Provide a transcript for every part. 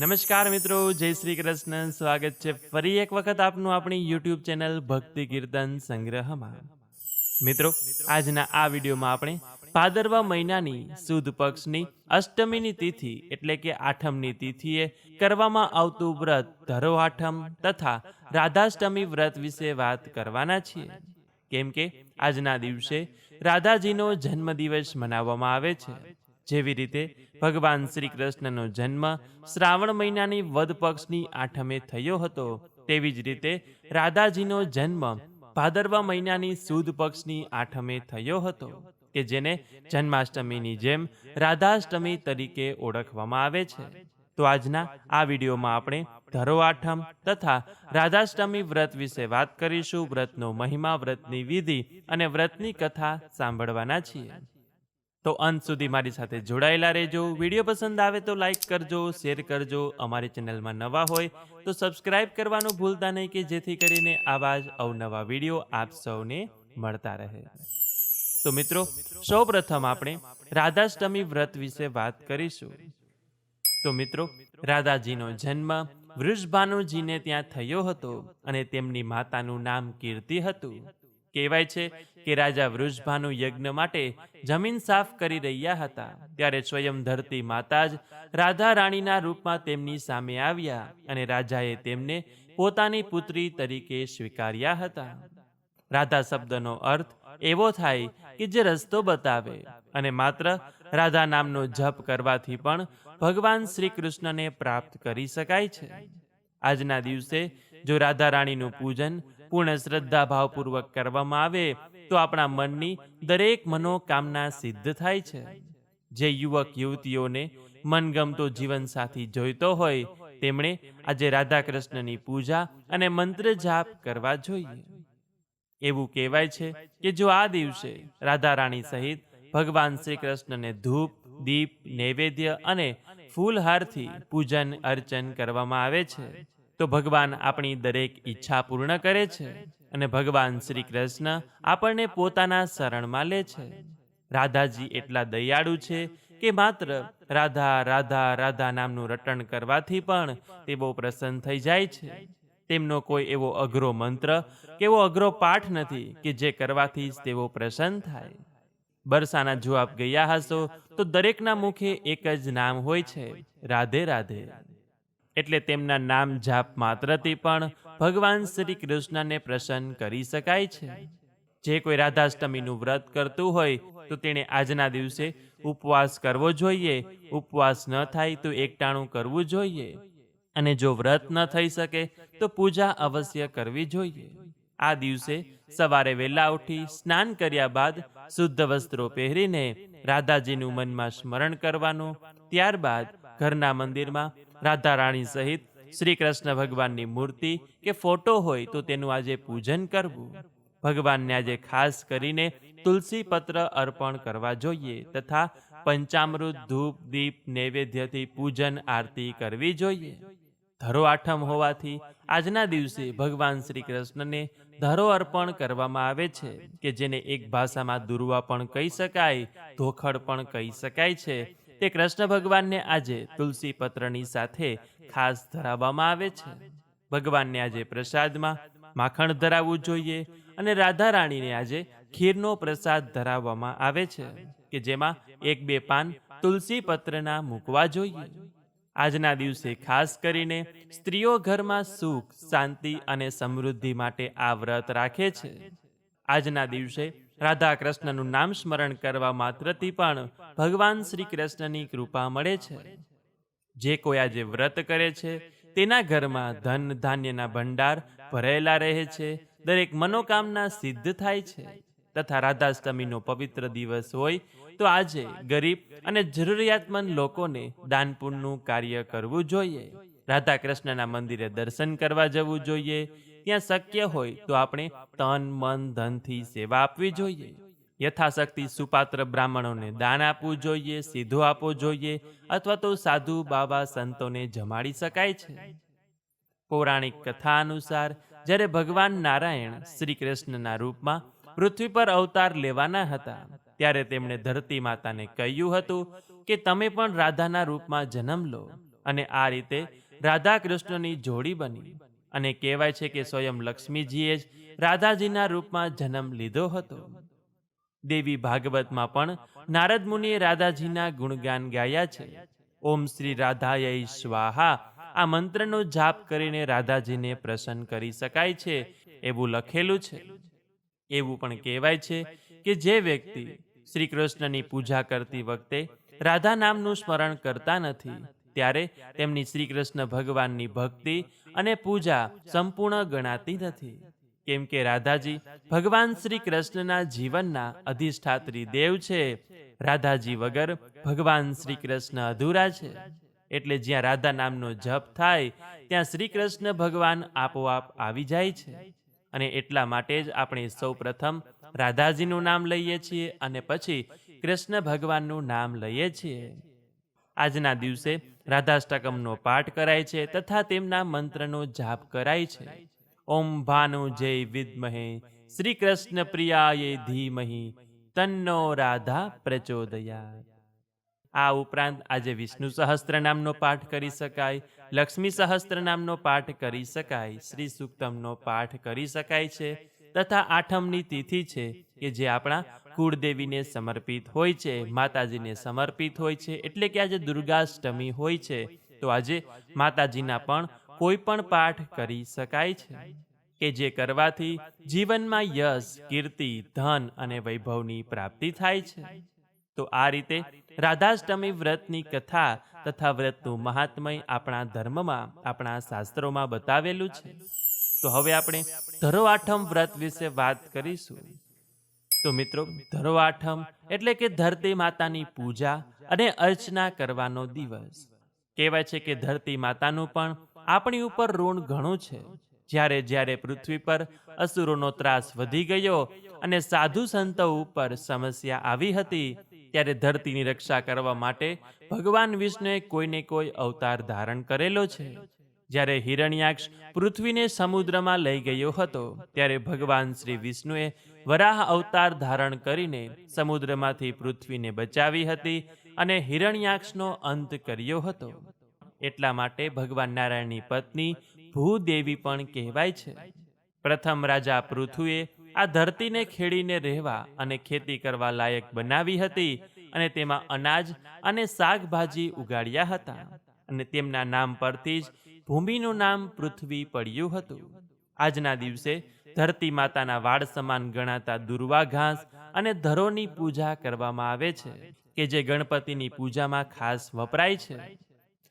નમસ્કાર મિત્રો, જય શ્રી કૃષ્ણ. સ્વાગત છે ફરી એક વખત આપનું આપણી યુટ્યુબ ચેનલ ભક્તિ કીર્તન સંગ્રહમાં. મિત્રો, આજના આ વિડીયોમાં આપણે ભાદરવા મહિનાની સુદ પક્ષની અષ્ટમીની તિથિ એટલે કે આઠમની તિથિએ કરવામાં આવતું વ્રત ધરો આઠમ તથા રાધાષ્ટમી વ્રત વિશે વાત કરવાના છીએ. કેમ કે આજના દિવસે રાધાજીનો જન્મદિવસ મનાવવામાં આવે છે. જેવી રીતે ભગવાન શ્રી કૃષ્ણનો જન્મ શ્રાવણ મહિનાની વદ પક્ષની આઠમે થયો હતો, તેવી જ રીતે રાધાજીનો જન્મ ભાદરવા મહિનાની સુદ પક્ષની આઠમે થયો હતો, કે જેને જન્માષ્ટમીની જેમ રાધાષ્ટમી તરીકે ઓળખવામાં આવે છે. તો આજના આ વિડીયોમાં આપણે ધરો આઠમ તથા રાધાષ્ટમી વ્રત વિશે વાત કરીશું. વ્રતનો મહિમા, વ્રતની વિધિ અને વ્રતની કથા સાંભળવાના છીએ. તો અંત સુધી મારી સાથે જોડાયેલા રહેજો. વીડિયો પસંદ આવે તો લાઈક કરજો શેર કરજો. અમારી ચેનલમાં નવા હોય તો સબસ્ક્રાઇબ કરવાનું ભૂલતા નહીં કે જેથી કરીને આવા જ અવનવા વીડિયો આપ સૌને મળતા રહે. તો મિત્રો, સૌપ્રથમ આપણે રાધાષ્ટમી વ્રત વિશે વાત કરીશું. તો મિત્રો, રાધાજીનો જન્મ વૃષભાનુજીને ત્યાં થયો હતો અને તેમની માતાનું નામ કીર્તિ હતું. કહેવાય છે કે રાજા વૃષભાનુ યજ્ઞ માટે જમીન સાફ કરી રહ્યા હતા. ત્યારે સ્વયં ધરતી માતા જ રાધા રાણીના રૂપમાં તેમની સામે આવ્યા અને રાજાએ તેમને પોતાની પુત્રી તરીકે સ્વીકાર્યા હતા. રાધા શબ્દનો અર્થ એવો થાય કે જે રસ્તો બતાવે અને માત્ર રાધા નામનો જપ કરવાથી પણ ભગવાન શ્રી કૃષ્ણને પ્રાપ્ત કરી શકાય છે. આજના દિવસે જો રાધા રાણીનું પૂજન પૂર્ણ શ્રદ્ધા ભાવપૂર્વક કરવામાં આવે, તો આપણા મનની દરેક મનોકામના સિદ્ધ થાય છે. જે યુવક યુવતીઓને મનગમતો જીવનસાથી જોઈતો હોય, તેમણે આજે રાધા કૃષ્ણની પૂજા અને મંત્ર જાપ કરવા જોઈએ. એવું કહેવાય છે કે જો આ દિવસે રાધા રાણી સહિત ભગવાન શ્રી કૃષ્ણને ધૂપ, દીપ, નૈવેદ્ય અને ફૂલહારથી પૂજન અર્ચન કરવામાં આવે છે તો ભગવાન આપણી દરેક ઈચ્છા પૂર્ણ કરે છે અને ભગવાન શ્રી કૃષ્ણ આપણને પોતાના શરણમાં લે છે. રાધાજી એટલા દયાળુ છે કે માત્ર રાધા રાધા રાધા નામનું રટણ કરવાથી પણ તેઓ પ્રસન્ન થઈ જાય છે. તેમનો કોઈ એવો અઘરો મંત્ર કે એવો અઘરો પાઠ નથી કે જે કરવાથી જ તેઓ પ્રસન્ન થાય. બરસાના જો આપ ગયા હશો તો દરેકના મુખે એક જ નામ હોય છે, રાધે રાધે. એટલે તેમના નામ જાપ માત્રથી પણ ભગવાન શ્રી કૃષ્ણને પ્રસન્ન કરી શકાય છે. જે કોઈ રાધાષ્ટમીનું વ્રત કરતું હોય, તો તેણે આજના દિવસે ઉપવાસ કરવો જોઈએ. ઉપવાસ ન થાય તો એકટાણું કરવું જોઈએ. અને જો વ્રત ન થઈ શકે, તો પૂજા અવશ્ય કરવી જોઈએ. આ દિવસે સવારે વહેલા ઉઠી, સ્નાન કર્યા બાદ શુદ્ધ વસ્ત્રો પહેરીને રાધાજીનું મનમાં સ્મરણ કરવાનું, ત્યારબાદ ઘરના મંદિરમાં રાધા રાણી સહિત શ્રી કૃષ્ણ ભગવાનની મૂર્તિ કે ફોટો હોય તો તેનું આજે પૂજન કરવું. ભગવાનને આજે ખાસ કરીને તુલસી પત્ર અર્પણ કરવા જોઈએ તથા પંચામૃત, ધૂપ, દીપ, નૈવેદ્યથી પૂજન, આરતી કરવી જોઈએ. ધરો આઠમ હોવાથી આજના દિવસે ભગવાન શ્રી કૃષ્ણને ધરો અર્પણ કરવામાં આવે છે કે જેને એક ભાષામાં દુર્વા પણ કહી શકાય, ધોખડ પણ કહી શકાય છે. તે કૃષ્ણ ભગવાનને આજે તુલસી પત્રની સાથે ખાસ ધરાવવામાં આવે છે. ભગવાનને આજે પ્રસાદમાં માખણ ધરાવવું જોઈએ અને રાધા રાણીને આજે ખીરનો પ્રસાદ ધરાવવામાં આવે છે કે જેમાં એક બે પાન તુલસી પત્રના મૂકવા જોઈએ. આજના દિવસે ખાસ કરીને સ્ત્રીઓ ઘરમાં સુખ, શાંતિ અને સમૃદ્ધિ માટે આ વ્રત રાખે છે. આજના દિવસે રાધા કૃષ્ણનું નામ સ્મરણ કરવા માત્રથી પણ ભગવાન શ્રી કૃષ્ણની કૃપા મળે છે. જે કોઈ આજે વ્રત કરે છે, તેના ઘરમાં ધન ધાન્યના ભંડાર ભરેલા રહે છે, દરેક મનોકામના સિદ્ધ થાય છે. તથા રાધાષ્ટમીનો પવિત્ર દિવસ હોય, તો આજે ગરીબ અને જરૂરિયાતમંદ લોકોને દાનપુણનું કાર્ય કરવું જોઈએ. રાધા કૃષ્ણના મંદિરે દર્શન કરવા જવું જોઈએ ત્યાં શક્ય હોય તો આપણે તન, મન, ધનથી સેવા આપવી જોઈએ. યથાશક્તિ સુપાત્ર બ્રાહ્મણોને દાન આપવું જોઈએ સીધો આપવો જોઈએ, અથવા તો સાધુ બાબા સંતોને જમાડી શકાય છે. પૌરાણિક કથા અનુસાર, જ્યારે ભગવાન નારાયણ શ્રી કૃષ્ણના રૂપમાં પૃથ્વી પર અવતાર લેવાના હતા, ત્યારે તેમણે ધરતી માતાને કહ્યું હતું કે, તમે પણ રાધાના રૂપમાં જન્મ લો. અને આ રીતે રાધા કૃષ્ણની જોડી બની. અને કહેવાય છે કે સ્વયં લક્ષ્મીજીએ જ રાધાજીના રૂપમાં જન્મ લીધો હતો. દેવી ભાગવતમાં પણ નારદ મુનિએ રાધાજીના ગુણગાન ગાયા છે. ઓમ શ્રી રાધાય સ્વાહા. આ મંત્રનો જાપ કરીને રાધાજીને પ્રસન્ન કરી શકાય છે એવું લખેલું છે. એવું પણ કહેવાય છે કે જે વ્યક્તિ શ્રી કૃષ્ણની પૂજા કરતી વખતે રાધા નામનું સ્મરણ કરતા નથી, ત્યારે તેમની શ્રી કૃષ્ણ ભગવાનની ભક્તિ અને પૂજા સંપૂર્ણ ગણાતી નથી. કેમ કે રાધાજી ભગવાન શ્રી કૃષ્ણના જીવનના અધિષ્ઠાત્રી દેવ છે. રાધાજી વગર ભગવાન શ્રી કૃષ્ણ અધૂરા છે. એટલે જ્યાં રાધા નામનો જપ થાય, ત્યાં શ્રી કૃષ્ણ ભગવાન આપોઆપ આવી જાય છે. અને એટલા માટે જ આપણે સૌ પ્રથમ રાધાજીનું નામ લઈએ છીએ અને પછી કૃષ્ણ ભગવાનનું નામ લઈએ છીએ. આજના દિવસે રાધાષ્ટકમનો પાઠ કરાય છે તથા તેમના મંત્રનો જાપ કરાય છે. ઓમ ભાનુ જય વિદ્મહે શ્રી કૃષ્ણ પ્રિયાય ધીમહી, તન્નો રાધા પ્રચોદયા આ ઉપરાંત આજે વિષ્ણુ સહસ્ત્ર નામનો પાઠ કરી શકાય, લક્ષ્મી સહસ્ત્ર નામનો પાઠ કરી શકાય, શ્રી સુક્તમનો પાઠ કરી શકાય છે. તથા આઠમની તિથિ છે કે જે આપણા કુળદેવીને સમર્પિત હોય છે, માતાજીને સમર્પિત હોય છે, એટલે કે આજે દુર્ગાષ્ટમી હોય છે, તો આજે માતાજીના પણ કોઈ પણ પાઠ કરી શકાય છે. કે જે કરવાથી જીવનમાં યશ, કીર્તિ, ધન અને વૈભવની પ્રાપ્તિ થાય છે. તો આ રીતે રાધાષ્ટમી વ્રતની કથા તથા વ્રતનું મહાત્મય આપણા ધર્મમાં, આપણા શાસ્ત્રોમાં બતાવેલું છે. તો હવે આપણે ધરો વ્રત વિશે વાત કરીશું. તો મિત્રો ધરો એટલે કે ધરતી માતાની પૂજા અને અર્ચના કરવાનો દિવસ. કહેવાય છે કે ધરતી માતાનું પણ આપણી ઉપર ઋણ ઘણું છે. જ્યારે જ્યારે પૃથ્વી પર અસુરોનો ત્રાસ વધી ગયો અને સાધુ સંતો ઉપર સમસ્યા આવી હતી ત્યારે ધરતીની રક્ષા કરવા માટે ભગવાન વિષ્ણુએ કોઈને કોઈ અવતાર ધારણ કરેલો છે. જ્યારે હિરણ્યાક્ષ પૃથ્વીને સમુદ્રમાં લઈ ગયો હતો, ત્યારે ભગવાન શ્રી વિષ્ણુએ વરાહ અવતાર ધારણ કરીને સમુદ્રમાંથી પૃથ્વીને બચાવી હતી અને હિરણ્યાક્ષનો અંત કર્યો હતો. એટલા માટે ભગવાન નારાયણની પત્ની ભૂદેવી પણ કહેવાય છે. પ્રથમ રાજા પૃથુએ આ ધરતીને ખેડીને રહેવા અને ખેતી કરવા લાયક બનાવી હતી અને તેમાં અનાજ અને શાકભાજી ઉગાડ્યા હતા. અને તેમના નામ પરથી જ ભૂમિનું નામ પૃથ્વી પડ્યું હતું. આજના દિવસે ધરતી માતાના વાડ સમાન ગણાતા દુર્વા ઘાસ અને ધરોની પૂજા કરવામાં આવે છે, કે જે ગણપતિની પૂજામાં ખાસ વપરાય છે.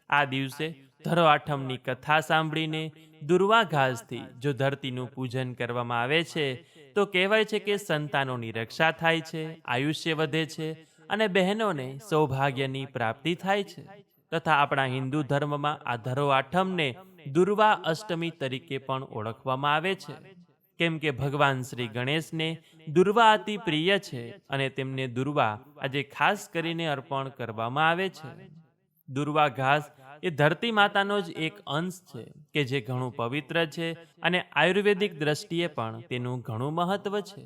આ દિવસે ધરો આઠમની કથા સાંભળીને દુર્વા ઘાસથી જો ધરતીનું પૂજન કરવામાં આવે છે તો કહેવાય છે કે સંતાનોની રક્ષા થાય છે, આયુષ્ય વધે છે અને બહેનોને સૌભાગ્યની પ્રાપ્તિ થાય છે. તથા આપણા હિન્દુ ધર્મમાં આ ધરો આઠમને દુર્વા અષ્ટમી તરીકે પણ ઓળખવામાં આવે છે. કેમ કે ભગવાન શ્રી ગણેશને દુર્વા અતિ પ્રિય છે અને તેમને દુર્વા આજે ખાસ કરીને અર્પણ કરવામાં આવે છે. દુર્વા ઘાસ એ ધરતી માતાનો જ એક અંશ છે, કે જે ઘણું પવિત્ર છે અને આયુર્વેદિક દ્રષ્ટિએ પણ તેનું ઘણું મહત્વ છે.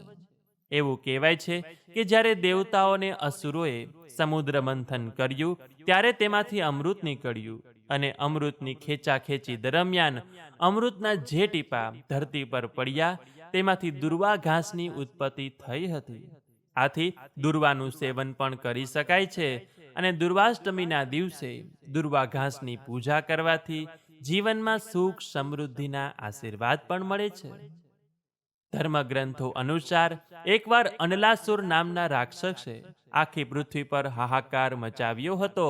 એવું કહેવાય છે કે જ્યારે દેવતાઓને અસુરોએ સમુદ્ર મંથન કર્યું, ત્યારે તેમાંથી અમૃત નીકળ્યું અને અમૃતની ખેંચાખેંચી દરમિયાન અમૃતના જે ટીપા ધરતી પર પડ્યા, તેમાંથી દુર્વા ઘાસની ઉત્પત્તિ થઈ હતી. આથી દુર્વાનું સેવન પણ કરી શકાય છે અને દુર્વાષ્ટમીના દિવસે દુર્વા ઘાસની પૂજા કરવાથી જીવનમાં સુખ, સમૃદ્ધિના આશીર્વાદ પણ મળે છે. ધર્મગ્રંથો અનુસાર એકવાર અનલાસુર નામના રાક્ષસે આખી પૃથ્વી પર હાહાકાર મચાવ્યો હતો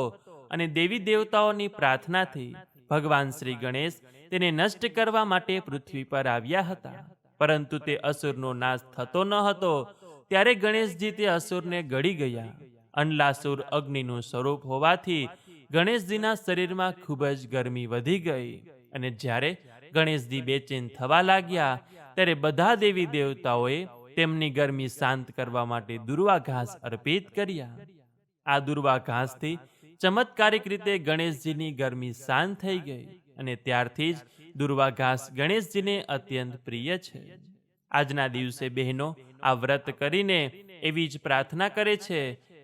અને દેવી દેવતાઓની પ્રાર્થનાથી ભગવાન શ્રી ગણેશ તેને નષ્ટ કરવા માટે પૃથ્વી પર આવ્યા હતા. પરંતુ તે અસુરનો નાશ થતો ન હતો. ત્યારે ગણેશજી તે અસુરને ગળી ગયા. અનલાસુર અગ્નિનું સ્વરૂપ હોવાથી ગણેશજીના શરીરમાં ખૂબ જ ગરમી વધી ગઈ. અને જ્યારે ગણેશજી બેચેન થવા લાગ્યા, ત્યારે બધા દેવી દેવતાઓએ તેમની ગરમી શાંત કરવા માટે દુર્વા ઘાસ અર્પિત કર્યા. આ દુર્વા ઘાસથી ચમત્કારિક રીતે ગણેશજીની ગરમી શાંત થઈ ગઈ અને ત્યારથી જ દુર્વા ઘાસ ગણેશજીને અત્યંત પ્રિય છે. આજના દિવસે બહેનો આ વ્રત કરીને એવી જ પ્રાર્થના કરે છે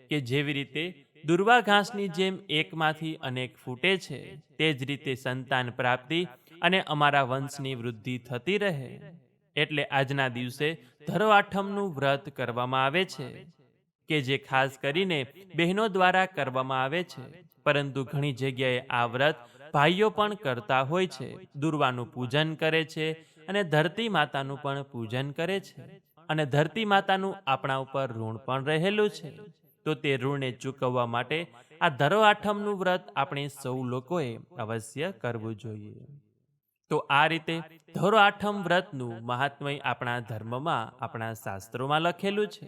કે જેવી રીતે દુર્વા ઘાસની જેમ એકમાંથી અનેક ફૂટે છે, તે જ રીતે સંતાન પ્રાપ્તિ અને અમારા વંશની વૃદ્ધિ થતી રહે. એટલે આજના દિવસે ધરો વ્રત કરવામાં આવે છે, કે જે ખાસ કરીને બહેનો દ્વારા કરવામાં આવે છે. પરંતુ ઘણી જગ્યાએ આ વ્રત ભાઈઓ પણ કરતા હોય છે, દુર્વાનું પૂજન કરે છે અને ધરતી માતાનું પણ પૂજન કરે છે. અને ધરતી માતાનું આપણા ઉપર ઋણ પણ રહેલું છે. તો તે ઋણને ચૂકવવા માટે આ ધરો આઠમનું વ્રત આપણે સૌ લોકોએ અવશ્ય કરવું જોઈએ. તો આ રીતે ધરો આઠમ વ્રતનું મહાત્મય આપણા ધર્મમાં, આપણા શાસ્ત્રોમાં લખેલું છે.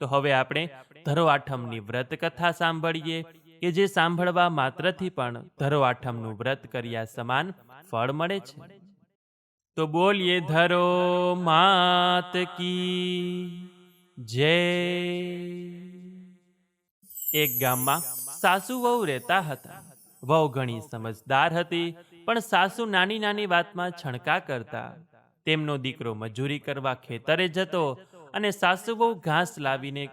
તો હવે આપણે ધરો આઠમની વ્રત કથા સાંભળીએ કે જે સાંભળવા માત્રથી પણ ધરો આઠમનું વ્રત કર્યા સમાન ફળ મળે છે. તો બોલીએ, ધરો માત કી જય એક ગામમાં સાસુ વહુ રહેતા હતા. વહુ ઘણી સમજદાર હતી, પણ સાસુ નાની નાની વાતમાં છણકા કરતા. તેમનો દીકરો મજૂરી કરવા ખેતરે જતો અને સાસુ વહુ ઘાસ લાવીને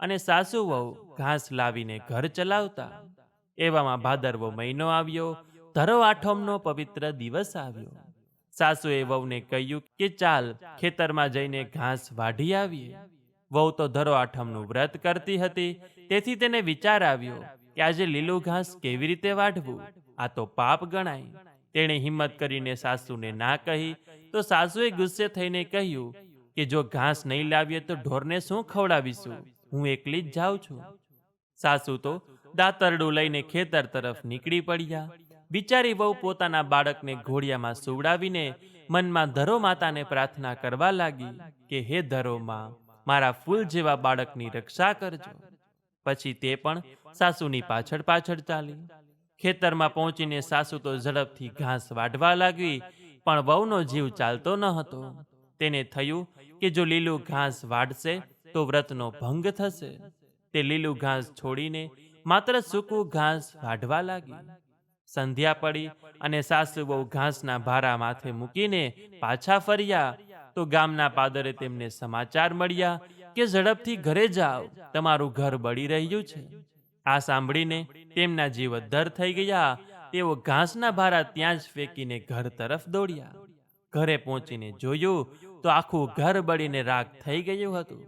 અને સાસુ વહુ ઘાસ લાવીને ઘર ચલાવતા. એવામાં ભાદરવો મહિનો આવ્યો, ધરો આઠમનો પવિત્ર દિવસ આવ્યો. સાસુએ વહુને કહ્યું કે ચાલ ખેતરમાં જઈને ઘાસ વાઢી આવીએ. વહુ તો ધરો આઠમનું વ્રત કરતી હતી. તેથી તેને વિચાર આવ્યો કે આજે લીલું ઘાસ કેવી રીતે વાઢવું? આ તો પાપ ગણાય. તેણે હિંમત કરીને સાસુને ના કહી, તો સાસુએ ગુસ્સે થઈને કહ્યું કે જો ઘાસ નહીં લાવીએ તો ઢોરને શું ખવડાવીશું? હું એકલી જ જાઉં છું. સાસુ તો દાતરડું લઈને ખેતર તરફ નીકળી પડ્યા. બિચારી વહુ પોતાના બાળકને ઘોડિયામાં સુવડાવીને મનમાં ધરો માતાને પ્રાર્થના કરવા લાગી કે, હે ધરો માં મારા ફૂલ જેવા બાળકની રક્ષા કરજો. પછી તે પણ સાસુની પાછળ પાછળ ચાલી. ખેતરમાં પહોંચીને સાસુ તો ઝડપથી ઘાસ વાઢવા લાગી, પણ વહુનો જીવ ચાલતો ન હતો. તેને થયું કે જો લીલું ઘાસ વાઢશે, તો વ્રતનો ભંગ થશે. તે લીલું ઘાસ છોડીને માત્ર સૂકું ઘાસ વાઢવા લાગી. સંધ્યા પડી અને સાસુ બહુ ઘાસના ભારા માથે મૂકીને પાછા ફર્યા. તો ગામના પાદરે તેમને સમાચાર મળ્યા કે ઝડપથી ઘરે જાઓ, તમારું ઘર બળી રહ્યું છે. આ સાંભળીને તેમના જીવ થઈ ગયા. તેઓ ઘાસના ભારા ત્યાં જ ફેંકીને ઘર તરફ દોડ્યા. ઘરે પહોંચીને જોયું તો આખું ઘર બળીને રાખ થઈ ગયું હતું.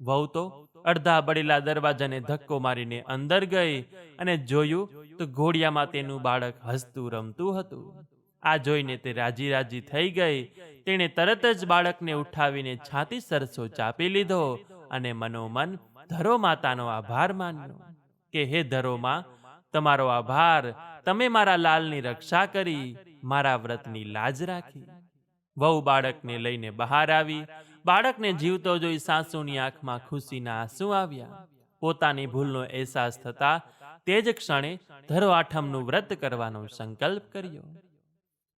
વહુ તો અડધા બળેલા દરવાજાને ધક્કો મારીને અંદર ગઈ અને જોયું તો ઘોડિયામાં તેનું બાળક હસતું રમતું હતું. આ જોઈને તે રાજી રાજી થઈ ગઈ. તેણે તરત જ બાળકને ઉઠાવીને છાતી સરસો ચાપી લીધો અને મનોમન ધરો માતાનો આભાર માન્યો. કે, હે ધરોમાં તમારો આભાર. તમે મારા લાલની રક્ષા કરી, મારા વ્રતની લાજ રાખી. વહુ બાળકને લઈને બહાર આવી. બાળકને જીવતો જોઈ સાસુની આંખમાં ખુશીના આંસુ આવ્યા. પોતાની ભૂલનો અહેસાસ થતા તે જ ક્ષણે ધરો આઠમનું વ્રત કરવાનો સંકલ્પ કર્યો.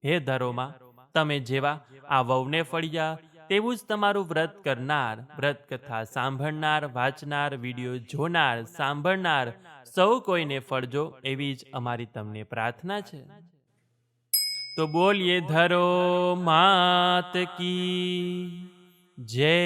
હે ધરોમાં તમે જેવા આ વહુને ફળ્યા, તેવું જ તમારું વ્રત કરનાર, વ્રત કથા સાંભળનાર, વાંચનાર, વીડિયો જોનાર, સાંભળનાર, સૌ કોઈને ફળજો એવી જ અમારી તમને પ્રાર્થના છે. તો બોલીએ ધરો માત કી, જય.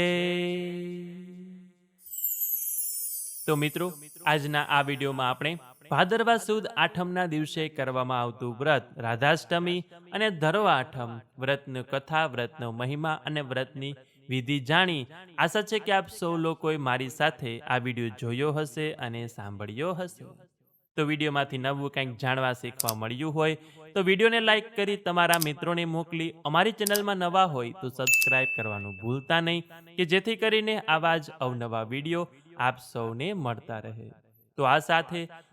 તો મિત્રો, આજના આ વિડીયોમાં આપણે ભાદરવા સુદ આઠમના દિવસે કરવામાં આવતું વ્રત, રાધાષ્ટમી અને ધરવા આઠમ વ્રતની કથા, વ્રતનો મહિમા અને વ્રતની વિધિ જાણી આશા છે કે આપ સૌ લોકોએ મારી સાથે આ વીડિયો જોયો હશે અને સાંભળ્યો હશે. તો વિડીયોમાંથી નવું કંઈક જાણવા શીખવા મળ્યું હોય તો વિડીયોને લાઈક કરી તમારા મિત્રોને મોકલી. અમારી ચેનલમાં નવા હોય તો સબસ્ક્રાઇબ કરવાનું ભૂલતા નહીં કે જેથી કરીને આવા જ અવનવા વીડિયો આપ સૌને મળતા રહે. તો આ સાથે